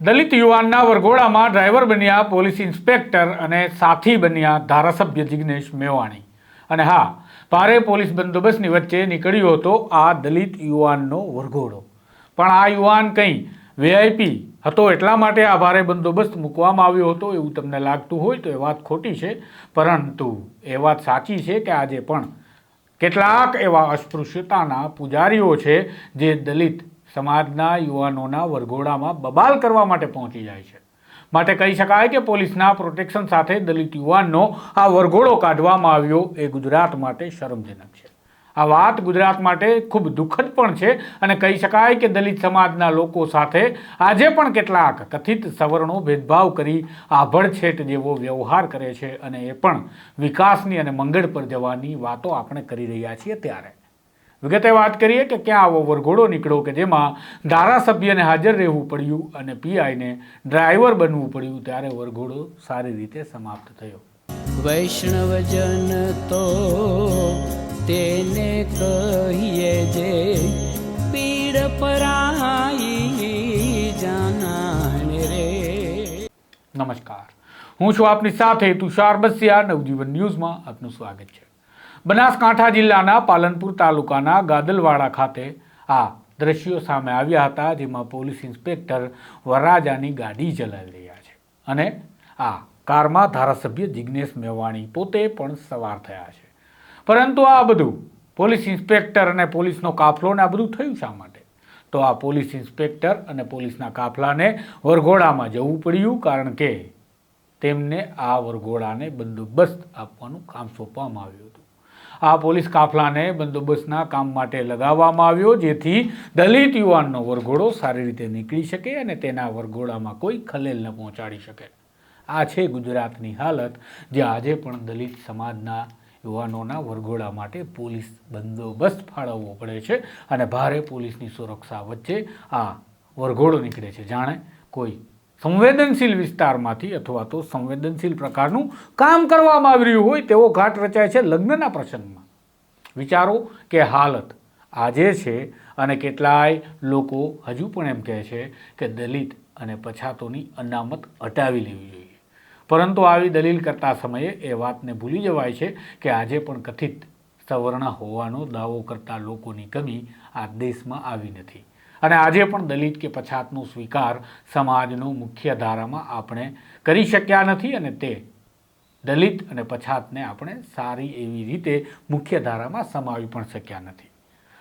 દલિત યુવાનના વરઘોડામાં ડ્રાઈવર બન્યા પોલીસ ઇન્સ્પેક્ટર અને સાથી બન્યા ધારાસભ્ય જિગ્નેશ મેવાણી. અને હા, ભારે પોલીસ બંદોબસ્તની વચ્ચે નીકળ્યો હતો આ દલિત યુવાનનો વરઘોડો. પણ આ યુવાન કંઈ વીઆઈપી હતો એટલા માટે આ ભારે બંદોબસ્ત મૂકવામાં આવ્યો હતો એવું તમને લાગતું હોય તો એ વાત ખોટી છે, પરંતુ એ વાત સાચી છે કે આજે પણ કેટલાક એવા અસ્પૃશ્યતાના પૂજારીઓ છે જે દલિત સમાજના યુવાનોના વરઘોડામાં બબાલ કરવા માટે પહોંચી જાય છે. માટે કહી શકાય કે પોલીસના પ્રોટેક્શન સાથે દલિત યુવાનનો આ વરઘોડો કાઢવામાં આવ્યો એ ગુજરાત માટે શરમજનક છે. આ વાત ગુજરાત માટે ખૂબ દુઃખદ પણ છે અને કહી શકાય કે દલિત સમાજના લોકો સાથે આજે પણ કેટલાક કથિત સવર્ણો ભેદભાવ કરી આભડછેટ જેવો વ્યવહાર કરે છે અને એ પણ વિકાસની અને મંગળ પર જવાની વાતો આપણે કરી રહ્યા છીએ ત્યારે. વિગતે વાત કરીએ કે ક્યાં આવો વરઘોડો નીકળ્યો કે જેમાં ધારાસભ્યને હાજર રહેવું પડ્યું અને પીઆઈને ડ્રાઈવર બનવું પડ્યું ત્યારે વરઘોડો સારી રીતે સમાપ્ત થયો. વૈષ્ણવજન તો તેને કહીએ જે પીડ પરાઈ જાનાને રે. નમસ્કાર. હું છું આપની સાથે તુષાર બસિયા નવજીવન ન્યૂઝમાં આપનું સ્વાગત છે. બનાસકાંઠા જિલ્લાના પાલનપુર તાલુકાના ગાદલવાડા ખાતે આ દ્રશ્યો સામે આવ્યા હતા, જેમાં પોલીસ ઇન્સ્પેક્ટર વરરાજાની ગાડી ચલાવી રહ્યા છે અને આ કારમાં ધારાસભ્ય જિગ્નેશ મેવાણી પોતે પણ સવાર થયા છે. પરંતુ આ બધું પોલીસ ઇન્સ્પેક્ટર અને પોલીસનો કાફલો ને આ બધું થયું શા માટે? તો આ પોલીસ ઇન્સ્પેક્ટર અને પોલીસના કાફલાને વરઘોડામાં જવું પડ્યું કારણ કે તેમને આ વરઘોડાને બંદોબસ્ત આપવાનું કામ સોંપવામાં આવ્યું આ પોલીસ કાફલાને બંદોબસ્તના કામ માટે લગાવવામાં આવ્યો, જેથી દલિત યુવાનનો વરઘોડો સારી રીતે નીકળી શકે અને તેના વરઘોડામાં કોઈ ખલેલ ન પહોંચાડી શકે. આ છે ગુજરાતની હાલત, જે આજે પણ દલિત સમાજના યુવાનોના વરઘોડા માટે પોલીસ બંદોબસ્ત ફાળવવો પડે છે અને ભારે પોલીસની સુરક્ષા વચ્ચે આ વરઘોડો નીકળે છે. જાણે કોઈ સંવેદનશીલ વિસ્તારમાંથી અથવા તો સંવેદનશીલ પ્રકારનું કામ કરવામાં આવી રહ્યું હોય તેવો ઘાટ રચાય છે લગ્નના પ્રસંગમાં. વિચારો કે હાલત આજે છે અને કેટલાય લોકો હજુ પણ એમ કહે છે કે દલિત અને પછાતોની અનામત હટાવી લેવી જોઈએ. પરંતુ આવી દલીલ કરતા સમયે એ વાતને ભૂલી જવાય છે કે આજે પણ કથિત સવર્ણ હોવાનો દાવો કરતા લોકોની કમી આ દેશમાં આવી નથી. અને આજે પણ દલિત કે પછાતનો સ્વીકાર સમાજનો મુખ્ય ધારામાં આપણે કરી શક્યા નથી અને તે દલિત અને પછાતને આપણે સારી એવી રીતે મુખ્ય ધારામાં સમાવી પણ શક્યા નથી.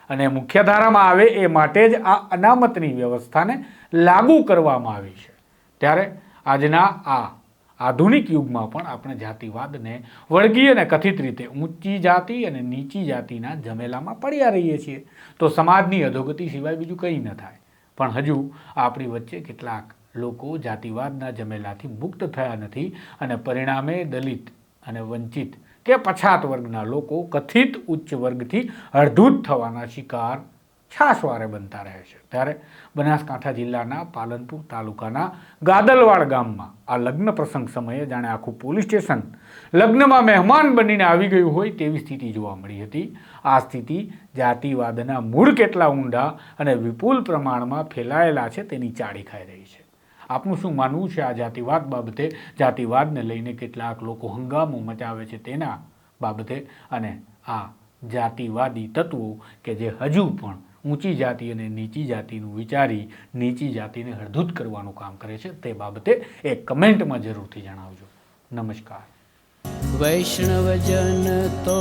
અને મુખ્ય ધારામાં આવે એ માટે જ આ અનામતની વ્યવસ્થાને લાગુ કરવામાં આવી છે. ત્યારે આજના આ આધુનિક યુગમાં પણ આપણે જાતિવાદને વળગી અને કથિત રીતે ઊંચી જાતિ અને નીચી જાતિના જમેલામાં પડ્યા રહીએ છીએ. તો સમાજની અધોગતિ સિવાય બીજું કંઈ ન થાય. પણ હજુ આપણી વચ્ચે કેટલાક લોકો જાતિવાદના જમેલાથી મુક્ત થયા નથી અને પરિણામે દલિત અને વંચિત કે પછાત વર્ગના લોકો કથિત ઉચ્ચ વર્ગથી અડધૂત થવાના શિકાર છાશવારે બનતા રહે છે. ત્યારે બનાસકાંઠા જિલ્લાના પાલનપુર તાલુકાના ગાદલવાડ ગામમાં આ લગ્ન પ્રસંગ સમયે જાણે આખું પોલીસ સ્ટેશન લગ્નમાં મહેમાન બનીને આવી ગયું હોય તેવી સ્થિતિ જોવા મળી હતી. આ સ્થિતિ જાતિવાદના મૂળ કેટલા ઊંડા અને વિપુલ પ્રમાણમાં ફેલાયેલા છે તેની ચાળી ખાઈ રહી છે. આપનું શું માનવું છે આ જાતિવાદ બાબતે? જાતિવાદને લઈને કેટલાક લોકો હંગામો મચાવે છે તેના બાબતે અને આ જાતિવાદી તત્વો કે જે હજુ પણ ઊંચી જાતિ અને નીચી જાતિનું વિચારી નીચી જાતિને હળધૂત કરવાનું કામ કરે છે તે બાબતે એક કમેન્ટમાં જરૂરથી જણાવજો. નમસ્કાર. વૈષ્ણવજન તો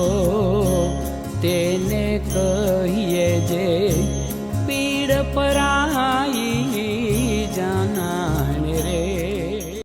તેને કહીએ જે પીડ પરાઈ